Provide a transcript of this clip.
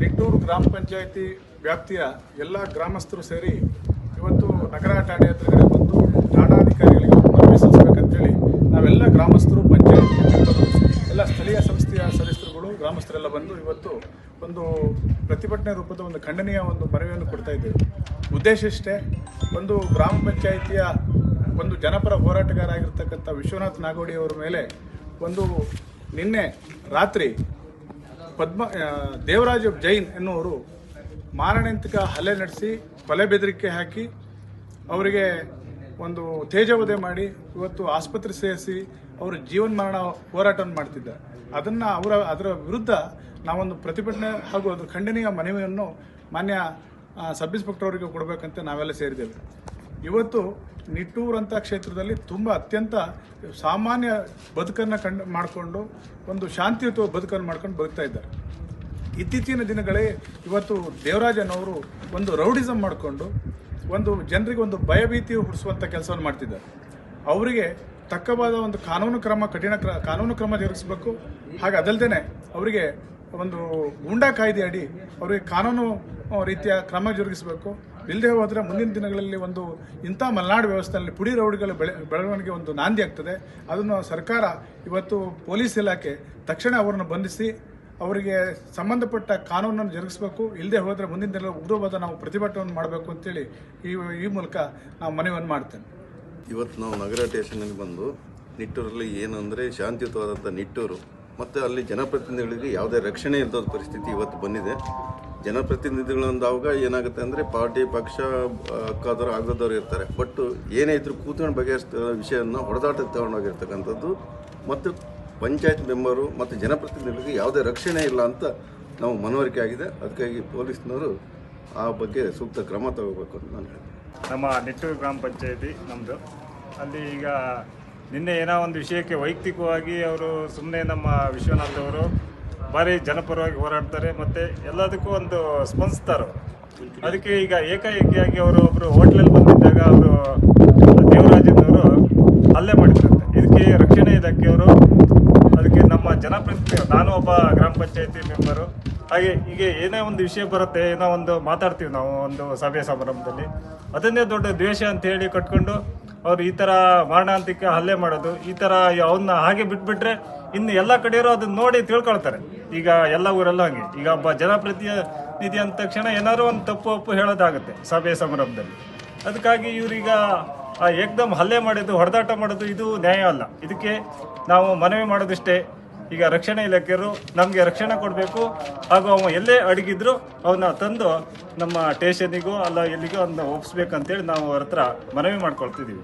ನಿಟ್ಟೂರು ಗ್ರಾಮ ಪಂಚಾಯಿತಿ ವ್ಯಾಪ್ತಿಯ ಎಲ್ಲ ಗ್ರಾಮಸ್ಥರು ಸೇರಿ ಇವತ್ತು ನಗರ ಠಾಣೆ ಹತ್ರಗಡೆ ಬಂದು ಠಾಣಾಧಿಕಾರಿಗಳಿಗೆ ಮನವಿ ಸಲ್ಲಿಸಬೇಕಂತೇಳಿ ನಾವೆಲ್ಲ ಗ್ರಾಮಸ್ಥರು, ಪಂಚಾಯತಿ ಎಲ್ಲ ಸ್ಥಳೀಯ ಸಂಸ್ಥೆಯ ಸದಸ್ಯರುಗಳು, ಗ್ರಾಮಸ್ಥರೆಲ್ಲ ಬಂದು ಇವತ್ತು ಒಂದು ಪ್ರತಿಭಟನೆ ರೂಪದ ಒಂದು ಖಂಡನೀಯ ಒಂದು ಮನವಿಯನ್ನು ಕೊಡ್ತಾ ಇದ್ದೇವೆ. ಉದ್ದೇಶ ಇಷ್ಟೇ, ಒಂದು ಗ್ರಾಮ ಪಂಚಾಯಿತಿಯ ಒಂದು ಜನಪರ ಹೋರಾಟಗಾರ ಆಗಿರ್ತಕ್ಕಂಥ ವಿಶ್ವನಾಥ್ ನಾಗೋಡಿ ಅವರ ಮೇಲೆ ಒಂದು ನಿನ್ನೆ ರಾತ್ರಿ ಪದ್ಮ ದೇವರಾಜ ಜೈನ್ ಎನ್ನುವರು ಮಾರಣಾಂತಿಕ ಹಲ್ಲೆ ನಡೆಸಿ ಕೊಲೆ ಬೆದರಿಕೆ ಹಾಕಿ ಅವರಿಗೆ ಒಂದು ತೇಜವಧೆ ಮಾಡಿ ಇವತ್ತು ಆಸ್ಪತ್ರೆ ಸೇರಿಸಿ ಅವರು ಜೀವನ್ಮರಣ ಹೋರಾಟವನ್ನು ಮಾಡ್ತಿದ್ದ ಅದನ್ನು ಅವರ, ಅದರ ವಿರುದ್ಧ ನಾವೊಂದು ಪ್ರತಿಭಟನೆ ಹಾಗೂ ಅದರ ಖಂಡನೀಯ ಮನವಿಯನ್ನು ಮಾನ್ಯ ಸಬ್ ಇನ್ಸ್ಪೆಕ್ಟರ್ ಅವರಿಗೆ ಕೊಡಬೇಕಂತ ನಾವೆಲ್ಲ ಸೇರಿದ್ದೇವೆ. ಇವತ್ತು ನಿಟ್ಟೂರು ಅಂತ ಕ್ಷೇತ್ರದಲ್ಲಿ ತುಂಬ ಅತ್ಯಂತ ಸಾಮಾನ್ಯ ಬದುಕನ್ನು ಕಂಡು ಮಾಡಿಕೊಂಡು, ಒಂದು ಶಾಂತಿಯುತ ಬದುಕನ್ನು ಮಾಡ್ಕೊಂಡು ಬದುಕ್ತಾ ಇದ್ದಾರೆ. ಇತ್ತೀಚಿನ ದಿನಗಳೇ ಇವತ್ತು ದೇವರಾಜನವರು ಒಂದು ರೌಡಿಸಮ್ ಮಾಡಿಕೊಂಡು, ಒಂದು ಜನರಿಗೆ ಒಂದು ಭಯಭೀತಿ ಹುಟ್ಟಿಸುವಂಥ ಕೆಲಸವನ್ನು ಮಾಡ್ತಿದ್ದಾರೆ. ಅವರಿಗೆ ತಕ್ಕವಾದ ಒಂದು ಕಾನೂನು ಕ್ರಮ, ಕಠಿಣ ಕ್ರ, ಕಾನೂನು ಕ್ರಮ ಜರುಗಿಸಬೇಕು. ಹಾಗೆ ಅದಲ್ಲದೆ ಅವರಿಗೆ ಒಂದು ಗೂಂಡಾ ಕಾಯ್ದೆ ಅಡಿ ಅವರಿಗೆ ಕಾನೂನು ರೀತಿಯ ಕ್ರಮ ಜರುಗಿಸಬೇಕು. ಇಲ್ಲದೆ ಹೋದರೆ ಮುಂದಿನ ದಿನಗಳಲ್ಲಿ ಒಂದು ಇಂಥ ಮಲೆನಾಡು ವ್ಯವಸ್ಥೆಯಲ್ಲಿ ಪುಡಿ ರೌಡಿಗಳ ಬೆಳೆ ಬೆಳವಣಿಗೆ ಒಂದು ನಾಂದಿ ಆಗ್ತದೆ. ಅದನ್ನು ಸರ್ಕಾರ ಇವತ್ತು ಪೊಲೀಸ್ ಇಲಾಖೆ ತಕ್ಷಣ ಅವರನ್ನು ಬಂಧಿಸಿ ಅವರಿಗೆ ಸಂಬಂಧಪಟ್ಟ ಕಾನೂನನ್ನು ಜರುಗಿಸಬೇಕು. ಇಲ್ಲದೆ ಹೋದರೆ ಮುಂದಿನ ದಿನ ಉಗ್ರವಾದ ನಾವು ಪ್ರತಿಭಟನೆ ಮಾಡಬೇಕು ಅಂತೇಳಿ ಈ ಈ ಮೂಲಕ ನಾವು ಮನವಿಯನ್ನು ಮಾಡ್ತೇನೆ. ಇವತ್ತು ನಾವು ನಗರ ಸ್ಟೇಷನ್ನಲ್ಲಿ ಬಂದು ನಿಟ್ಟೂರಲ್ಲಿ ಏನಂದರೆ ಶಾಂತಿಯುತವಾದಂಥ ನಿಟ್ಟೂರು, ಮತ್ತು ಅಲ್ಲಿ ಜನಪ್ರತಿನಿಧಿಗಳಿಗೆ ಯಾವುದೇ ರಕ್ಷಣೆ ಇಲ್ಲದ ಪರಿಸ್ಥಿತಿ ಇವತ್ತು ಬಂದಿದೆ. ಜನಪ್ರತಿನಿಧಿಗಳು ಅಂದಾಗ ಏನಾಗುತ್ತೆ ಅಂದರೆ ಪಾರ್ಟಿ, ಪಕ್ಷ ಅಕ್ಕಾದವರು ಆಗದವ್ರು ಇರ್ತಾರೆ. ಬಟ್ ಏನೇ ಇದ್ರೂ ಕೂತ್ಕೊಂಡು ಬಗೆಹರಿಸ್ತ ವಿಷಯವನ್ನು ಹೊಡೆದಾಟ ತಗೊಂಡೋಗಿರ್ತಕ್ಕಂಥದ್ದು ಮತ್ತು ಪಂಚಾಯತ್ ಮೆಂಬರು ಮತ್ತು ಜನಪ್ರತಿನಿಧಿಗಳಿಗೆ ಯಾವುದೇ ರಕ್ಷಣೆ ಇಲ್ಲ ಅಂತ ನಾವು ಮನವರಿಕೆ ಆಗಿದೆ. ಅದಕ್ಕಾಗಿ ಪೊಲೀಸ್ನವರು ಆ ಬಗ್ಗೆ ಸೂಕ್ತ ಕ್ರಮ ತಗೋಬೇಕು ಅಂತ ನಾನು ಹೇಳ್ತೀನಿ. ನಮ್ಮ ನಿಟ್ಟೂರು ಗ್ರಾಮ ಪಂಚಾಯತಿ ನಮ್ಮದು ಅಲ್ಲಿ ಈಗ ನಿನ್ನೆ ಏನೋ ಒಂದು ವಿಷಯಕ್ಕೆ ವೈಯಕ್ತಿಕವಾಗಿ ಅವರು ಸುಮ್ಮನೆ ನಮ್ಮ ವಿಶ್ವನಾಥ್ ಅವರು ಭಾರಿ ಜನಪರವಾಗಿ ಹೋರಾಡ್ತಾರೆ, ಮತ್ತು ಎಲ್ಲದಕ್ಕೂ ಒಂದು ಸ್ಪಂದಿಸ್ತಾರೆ ಅವರು. ಅದಕ್ಕೆ ಈಗ ಏಕಾಏಕಿಯಾಗಿ ಅವರು ಒಬ್ಬರು ಹೋಟ್ಲಲ್ಲಿ ಬಂದಿದ್ದಾಗ ಅವರು ದೇವರಾಜನವರು ಹಲ್ಲೆ ಮಾಡಿದ್ರಂತೆ. ಇದಕ್ಕೆ ರಕ್ಷಣೆ ಇಲಾಖೆಯವರು ಅದಕ್ಕೆ ನಮ್ಮ ಜನಪ್ರತಿನಿಧಿ ನಾನು ಒಬ್ಬ ಗ್ರಾಮ ಪಂಚಾಯತಿ ಮೆಂಬರು. ಹಾಗೆ ಈಗ ಏನೇ ಒಂದು ವಿಷಯ ಬರುತ್ತೆ, ಏನೋ ಒಂದು ಮಾತಾಡ್ತೀವಿ ನಾವು ಒಂದು ಸಭೆ ಸಮಾರಂಭದಲ್ಲಿ. ಅದನ್ನೇ ದೊಡ್ಡ ದ್ವೇಷ ಅಂತ ಹೇಳಿ ಕಟ್ಕೊಂಡು ಅವ್ರು ಈ ಥರ ಮಾರಣಾಂತಿಕ ಹಲ್ಲೆ ಮಾಡೋದು, ಈ ಥರ ಅವನ್ನ ಹಾಗೆ ಬಿಟ್ಬಿಟ್ರೆ ಇನ್ನು ಎಲ್ಲ ಕಡೆಯವರು ಅದನ್ನ ನೋಡಿ ತಿಳ್ಕೊಳ್ತಾರೆ. ಈಗ ಎಲ್ಲ ಊರೆಲ್ಲ ಹಂಗೆ. ಈಗ ಒಬ್ಬ ಜನಪ್ರತಿನಿಧಿ ಅಂದ ತಕ್ಷಣ ಏನಾದ್ರು ಒಂದು ತಪ್ಪು ಒಪ್ಪು ಹೇಳೋದಾಗುತ್ತೆ ಸಭೆ ಸಮಾರಂಭದಲ್ಲಿ. ಅದಕ್ಕಾಗಿ ಇವರೀಗ ಏಕ್ದಮ್ ಹಲ್ಲೆ ಮಾಡೋದು ಹೊಡೆದಾಟ ಮಾಡೋದು ಇದು ನ್ಯಾಯ ಅಲ್ಲ. ಇದಕ್ಕೆ ನಾವು ಮನವಿ ಮಾಡೋದಿಷ್ಟೇ. ಈಗ ರಕ್ಷಣಾ ಇಲಾಖೆಯವರು ನಮಗೆ ರಕ್ಷಣೆ ಕೊಡಬೇಕು. ಹಾಗೂ ಅವ ಎಲ್ಲೇ ಅಡಗಿದ್ರು ಅವನ್ನ ತಂದು ನಮ್ಮ ಸ್ಟೇಷನಿಗೂ ಅಲ್ಲ ಎಲ್ಲಿಗೂ ಅದನ್ನ ಒಪ್ಪಿಸ್ಬೇಕಂತೇಳಿ ನಾವು ಅವ್ರ ಹತ್ರ ಮನವಿ ಮಾಡ್ಕೊಳ್ತಿದ್ದೀವಿ